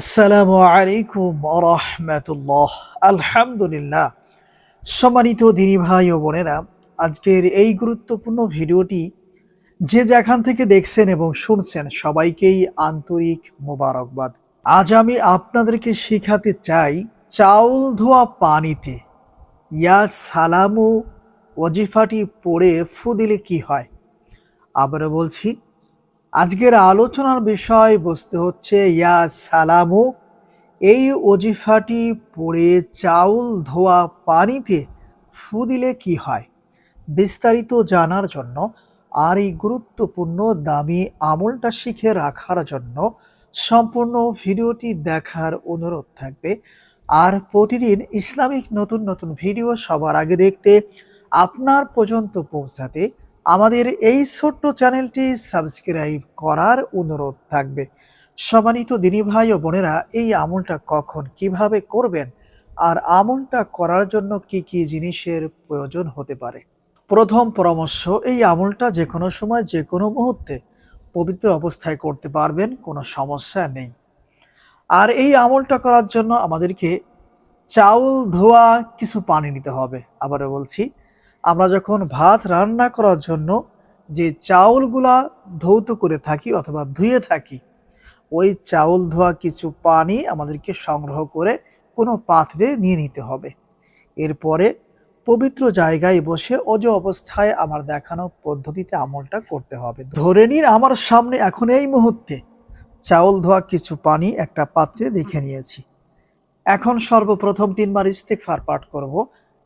আসসালামু আলাইকুম রহমতুল্লাহ। আলহামদুলিল্লাহ। সম্মানিত দিনী ভাই ও বোনেরা, আজকের এই গুরুত্বপূর্ণ ভিডিওটি যে যেখান থেকে দেখছেন এবং শুনছেন সবাইকেই আন্তরিক মোবারকবাদ। আজ আমি আপনাদেরকে শেখাতে চাই চাউল ধোয়া পানিতে। ইয়া সালামু ওজিফাটি পড়ে ফু দিলে কি হয়? আবারও বলছি আজকের আলোচনার বিষয় বস্তু হচ্ছে, ইয়া সালামু, এই ওজিফাটি পড়ে চাউল ধোয়া পানিতে ফু দিলে কি হয়? বিস্তারিত জানার জন্য আর এই গুরুত্বপূর্ণ দামি আমলটা শিখে রাখার জন্য সম্পূর্ণ ভিডিওটি দেখার অনুরোধ থাকবে। আর প্রতিদিন ইসলামিক নতুন নতুন ভিডিও সবার আগে দেখতে আপনার পর্যন্ত পৌঁছাতে আমাদের এই ছোট্ট চ্যানেলটি সাবস্ক্রাইব করার অনুরোধ থাকবে। সম্মানিত দিনী ভাই ও বোনেরা, এই আমলটা কখন কীভাবে করবেন আর আমলটা করার জন্য কি কি জিনিসের প্রয়োজন হতে পারে? প্রথম পরামর্শ, এই আমলটা যে কোনো সময়, যে কোনো মুহূর্তে পবিত্র অবস্থায় করতে পারবেন, কোনো সমস্যা নেই। আর এই আমলটা করার জন্য আমাদেরকে চাউল, ধোয়া, কিছু পানি নিতে হবে। আবারও বলছি আমরা যখন ভাত রান্না করার জন্য যে চাউলগুলা ধৌত করে থাকি অথবা ধুয়ে থাকি, ওই চাউল ধোয়া কিছু পানি আমাদেরকে সংগ্রহ করে কোনো পাত্রে নিয়ে নিতে হবে। এরপরে পবিত্র জায়গায় বসে অজ অবস্থায় আমার দেখানো পদ্ধতিতে আমলটা করতে হবে। ধরে নিন আমার সামনে এখন এই মুহূর্তে চাউল ধোয়া কিছু পানি একটা পাত্রে রেখে নিয়েছি। এখন সর্বপ্রথম তিনবার ইস্তেকফার পাঠ করব।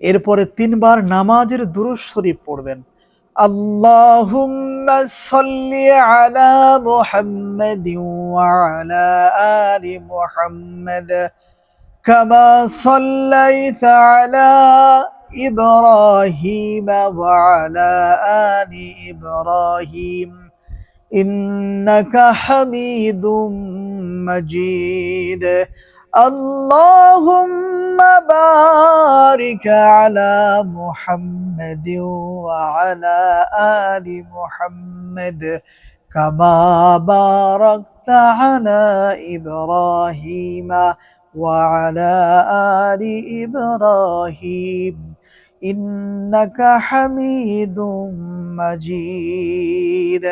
এরপরে তিনবার নামাজের দুরূদ শরীফ পড়বেন اللهم صل على محمد وعلى آل محمد كما صليت على إبراهيم وعلى آل إبراهيم إنك حميد مجيد اللهم بارك على محمد وعلى آل محمد كما باركت على إبراهيم وعلى آل إبراهيم إنك حميد مجيد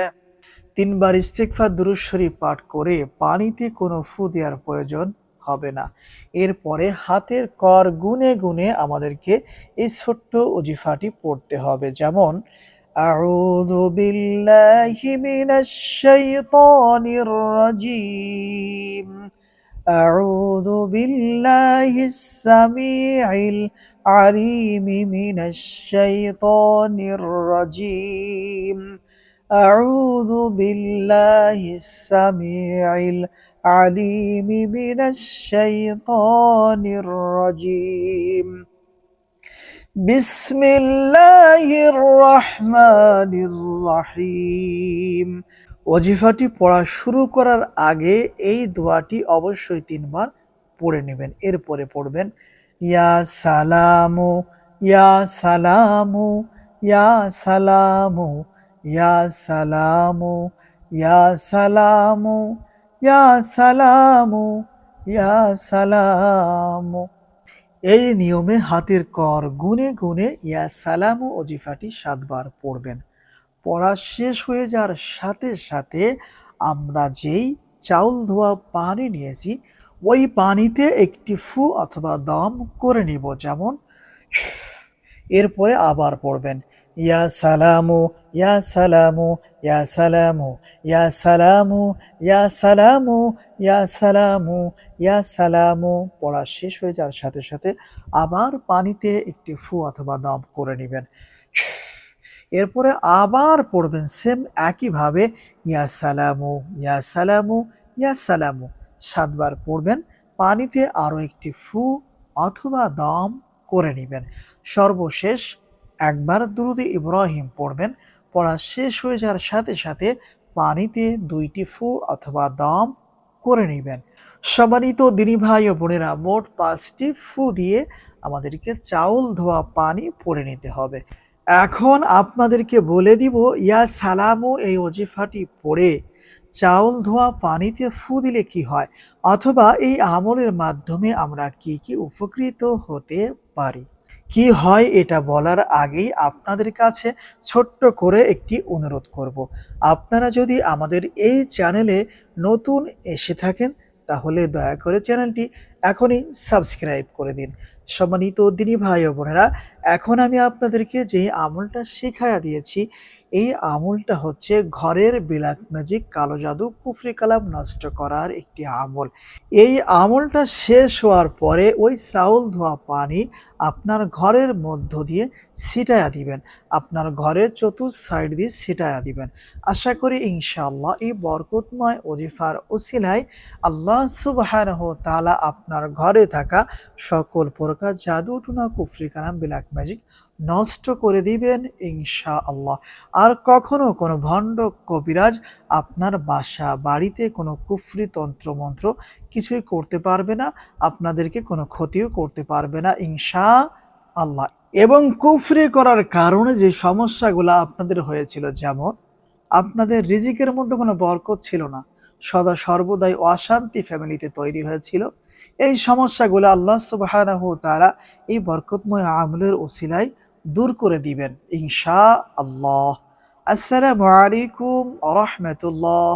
তিনবার ইস্তেকফার দুরুদ শরীফ পাঠ করে পানিতে কোনো ফু দেওয়ার প্রয়োজন হবে না এরপরে হাতের কর গুনে গুনে আমাদেরকে এই ছোট্ট অজিফাটি পড়তে হবে যেমন أعوذ بالله من الشيطان الرجيم أعوذ بالله السميع العليم من الشيطان الرجيم أعوذ بالله السميع العليم من الشيطان الرجيم بسم الله الرحمن الرحيم ওজিফাটি পড়া শুরু করার আগে এই দোয়াটি অবশ্যই তিনবার পড়ে নেবেন এরপরে পড়বেন ইয়া সালামু ইয়া সালামু ইয়া সালামু ইয়া সালামু ইয়া সালামু ইয়া সালামু ইয়া সালামু এই নিয়মে হাতের কর গুনে গুনে ইয়া সালামু অজিফাটি সাতবার পড়বেন। পড়া শেষ হয়ে যাওয়ার সাথে সাথে আমরা যেই চাউল ধোয়া পানি নিয়েছি, ওই পানিতে একটি ফু অথবা দম করে নিব যেমন, এরপরে আবার পড়বেন। ইয়া সালামু ইয়া সালামু ইয়া সালামু ইয়া সালামু ইয়া সালামু ইয়া সালামু ইয়া সালামু পড়া শেষ হয়ে যাওয়ার সাথে সাথে আবার পানিতে একটি ফু অথবা দম করে নেবেন। এরপরে আবার পড়বেন সেম একইভাবে ইয়া সালামু ইয়া সালামু ইয়া সালামু সাতবার পড়বেন, পানিতে আরও একটি ফু অথবা দম করে নেবেন। সর্বশেষ একবার দুরুদে ইব্রাহিম পড়বেন, পড়া শেষ হয়ে যাওয়ার সাথে সাথে পানিতে দুইটি ফু অথবা দম করে নেবেন। সম্মানিত দিনী ভাই ও বোনেরা মোট পাঁচটি ফু দিয়ে আমাদেরকে চাউল, ধোয়া, পানি পরে নিতে হবে। এখন আপনাদেরকে বলে দিব, ইয়া সালামু, এই অজিফাটি পড়ে। চাউল, ধোয়া, পানিতে ফু দিলে কি হয়? অথবা এই আমলের মাধ্যমে আমরা কি কি উপকৃত হতে পারি? কি হয় এটা বলার আগেই আপনাদের কাছে ছোট্ট করে একটি অনুরোধ করব। আপনারা যদি আমাদের এই চ্যানেলে নতুন এসে থাকেন, তাহলে দয়া করে চ্যানেলটি এখনই সাবস্ক্রাইব করে দিন। সম্মানিত দিনী ভাই ও বোনেরা এখন আমি আপনাদেরকে যে আমলটা শেখায়া দিয়েছি, এই আমলটা হচ্ছে ঘরের বিলাত ম্যাজিক কালো জাদু কুফরি কালাম নষ্ট করার একটি আমল। এই আমলটা শেষ হওয়ার পরে ওই চাউল ধোয়া পানি আপনার ঘরের মধ্য দিয়ে ছিটায়া দিবেন। আপনার ঘরের চতুর্থ সাইড দিয়ে ছিটায়া দিবেন। আশা করি ইনশাআল্লাহ এই বরকতময় ওজিফার ওসিলায় আল্লাহ সুবাহানহ তালা আপনার ঘরে থাকা সকল প্রকার জাদু টুনা কুফরি কালাম বিলাক ম্যাজিক নষ্ট করে দিবেন ইনশা আল্লাহ আর কখনো কোনো ভণ্ড কবিরাজ আপনার বাসা বাড়িতে কোনো কুফরি তন্ত্র মন্ত্র কিছুই করতে পারবে না, আপনাদেরকে কোনো ক্ষতিও করতে পারবে না ইনশা আল্লাহ এবং কুফরি করার কারণে যে সমস্যাগুলো আপনাদের হয়েছিল, যেমন আপনাদের রিজিকের মধ্যে কোনো বরকত ছিল না, সদা সর্বদাই অশান্তি ফ্যামিলিতে তৈরি হয়েছিল এই সমস্যাগুলো আল্লাহ সুবাহ তারা এই বরকতময় আমলের ওসিলায় দূর করে দিবেন ইনশা আল্লাহ আসসালামু আলাইকুম রহমতুল্লাহ।